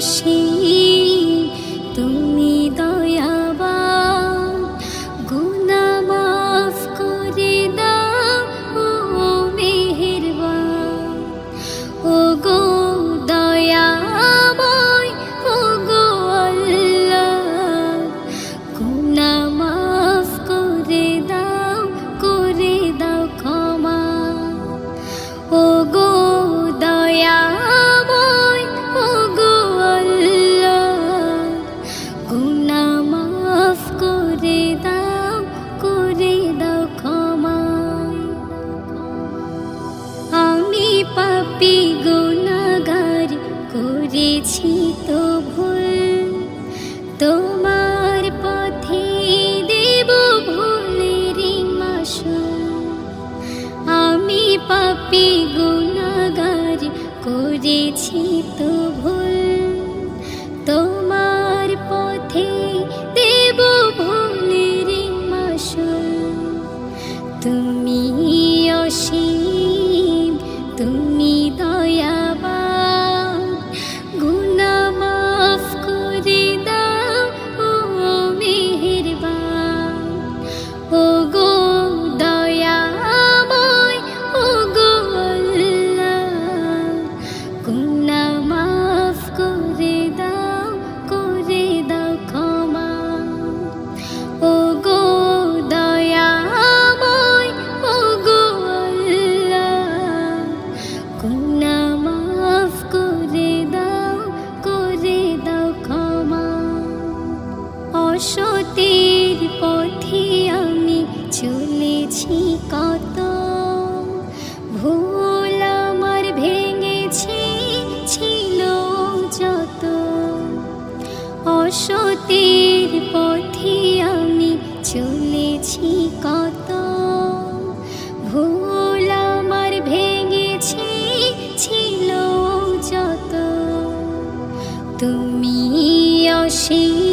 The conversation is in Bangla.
心。করেছি তো ভুল তোমার পথে দেব ভুলের মাসুল। তুমি অসীম তুমি বসতের পথে আমি চলেছি কত? ভুল আমার ভেঙেছি ছিল যত। তুমি অসীম